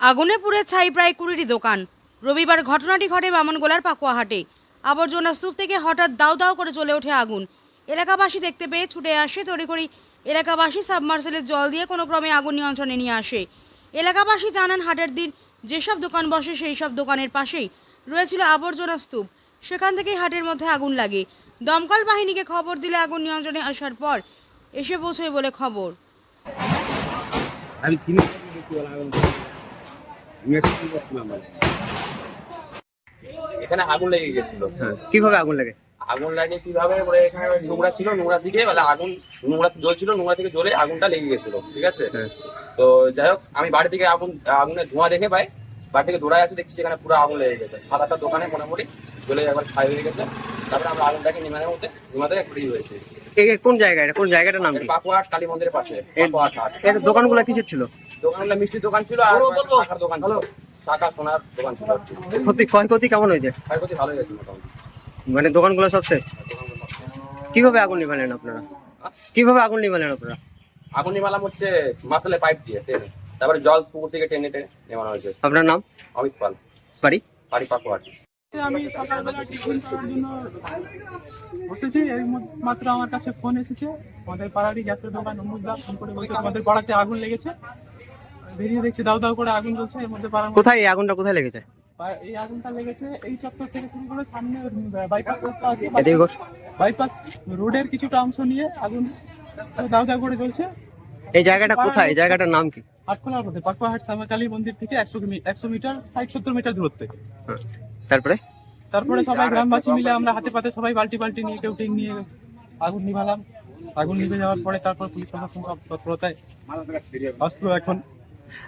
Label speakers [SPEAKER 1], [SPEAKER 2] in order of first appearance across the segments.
[SPEAKER 1] আগুনে পুড়ে ছাই প্রায় কুড়িটি দোকান। রবিবার ঘটনাটি ঘটে বামনগোলার পাকুয়াহাটে। আবর্জনা স্তূপ থেকে হঠাৎ দাউ দাউ করে চলে ওঠে আগুন। এলাকাবাসী দেখতে পেয়ে ছুটে আসে তড়িঘড়ি। এলাকাবাসী সাবমার্সেলের জল দিয়ে কোনো ক্রমে আগুন নিয়ন্ত্রণে নিয়ে আসে। এলাকাবাসী জানান, হাটের দিন যেসব দোকান বসে সেই সব দোকানের পাশেই রয়েছিল আবর্জনা স্তূপ। সেখান থেকেই হাটের মধ্যে আগুন লাগে। দমকল বাহিনীকে খবর দিলে আগুন নিয়ন্ত্রণে আসার পর এসে পৌঁছয় বলে খবর।
[SPEAKER 2] আমি এখানে আগুন লেগে গেছিল।
[SPEAKER 3] হ্যাঁ কীভাবে আগুন লাগে?
[SPEAKER 2] আগুন লাগে কীভাবে? বলে এখানে নোংরা ছিল নোংরা দিকে বলে আগুন নোংরা জ্বলছিল নোংরা থেকে জ্বলে আগুনটা লেগে গেছিল ঠিক আছে?
[SPEAKER 3] হ্যাঁ।
[SPEAKER 2] তো যাই হোক আমি বাড়ি থেকে আগুন আগুনের ধোঁয়া দেখে পাই বাড়ি থেকে দৌড়ায় আসে দেখছি এখানে পুরো আগুন লেগে গেছে। সাত আটটা দোকানে মোটামুটি জ্বলে একবার ছাই হয়ে গেছে। তারপরে আমরা আগুনটাকে নিমানের মধ্যে নিমাতে ফ্রি হয়েছে।
[SPEAKER 3] কোন জায়গা এটা? কোন জায়গাটার নাম কি?
[SPEAKER 2] পাকুয়াট কালী মন্দিরের পাশে
[SPEAKER 3] এর-
[SPEAKER 2] পাকুয়াট হাট।
[SPEAKER 3] এর দোকানগুলো কিসের ছিল?
[SPEAKER 2] দোকানগুলো মিষ্টির দোকান ছিল আর শাখার দোকান ছিল। শাখা সোনার দোকান ছিল।
[SPEAKER 3] ক্ষতি ক্ষয়ক্ষতি কেমন হয়েছে?
[SPEAKER 2] ক্ষয়ক্ষতি ভালো গেছে মোটামুটি।
[SPEAKER 3] মানে দোকানগুলো সব শেষ? কীভাবে আগুন নিভালেন আপনারা? কীভাবে আগুন নিভালেন আপনারা?
[SPEAKER 2] আগুন নিমালাম হচ্ছে মাসালে পাইপ দিয়ে টেনে। তারপরে জল পুকুর থেকে টেনে টেনে নেমানো হয়েছে।
[SPEAKER 3] আপনার নাম?
[SPEAKER 2] অমিত পাল।
[SPEAKER 3] বাড়ি?
[SPEAKER 2] বাড়ি পাকুয়াট।
[SPEAKER 4] আমি সকালবেলা টিফিন করার জন্য বসেছি। এই মাত্র আমার কাছে ফোন এসেছে। আমাদের পাড়ারই গ্যাসের দোকান অমুকদা ফোন করে বলছে আমাদের পাড়াতে আগুন লেগেছে। বেরিয়ে দেখছি দাউ দাউ করে আগুন জ্বলছে। এর মধ্যে
[SPEAKER 3] কোথায় এই আগুনটা কোথায় লেগেছে?
[SPEAKER 4] এই আগুনটা লেগেছে এই চত্বর থেকে শুরু করে সামনে বাইপাস আছে। বাইপাস রোডের কিছুটা অংশ নিয়ে আগুন দাউ দাউ করে জ্বলছে।
[SPEAKER 3] এই জায়গাটা কোথায়? এই জায়গাটার নাম কি?
[SPEAKER 4] হাটখোলার মধ্যে পাকুয়াহাট সামাকালী মন্দির থেকে একশো একশো মিটার ষাট সত্তর মিটার দূরত্বে।
[SPEAKER 3] তারপরে?
[SPEAKER 4] তারপরে সবাই গ্রামবাসী মিলে আমরা হাতে পাতে সবাই বালতি বালতি নিয়ে কেউ টিং নিয়ে আগুন নিভালাম। আগুন নিভে যাওয়ার পরে তারপর পুলিশ প্রশাসন সব তৎপরতায় আসলো এখন।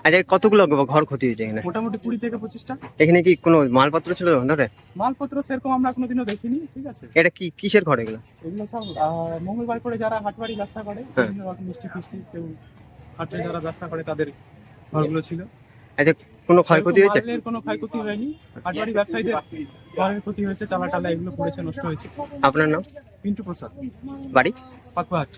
[SPEAKER 3] আচ্ছা কতগুলো ঘর ক্ষতি হয়েছে এখানে?
[SPEAKER 4] মোটামুটি কুড়ি থেকে পঁচিশটা।
[SPEAKER 3] এখানে কি কোনো মালপত্র ছিল ধরে?
[SPEAKER 4] মালপত্র সেরকম আমরা কোনোদিনও দেখিনি ঠিক আছে।
[SPEAKER 3] এটা কি কিসের ঘর এগুলো?
[SPEAKER 4] এগুলো সব আহ, মঙ্গলবার করে যারা হাটবাড়ি ব্যবসা করে
[SPEAKER 3] হ্যাঁ।
[SPEAKER 4] বিভিন্ন রকম মিষ্টি ফিষ্টি কেউ হাটে যারা ব্যবসা করে তাদের ঘরগুলো ছিল।
[SPEAKER 3] আচ্ছা কোনো ক্ষয়ক্ষতি
[SPEAKER 4] সেরকম
[SPEAKER 3] হয়েছে?
[SPEAKER 4] মালের কোনো ক্ষয়ক্ষতি হয়নি। হাটবাড়ি ব্যবসায়ীদের ঘরের ক্ষতি হয়েছে চালা টালা এগুলো পড়েছে নষ্ট হয়েছে।
[SPEAKER 3] আপনার নাম?
[SPEAKER 4] পিন্টু প্রসাদ।
[SPEAKER 3] বাড়ি?
[SPEAKER 4] পাকুয়াহাট।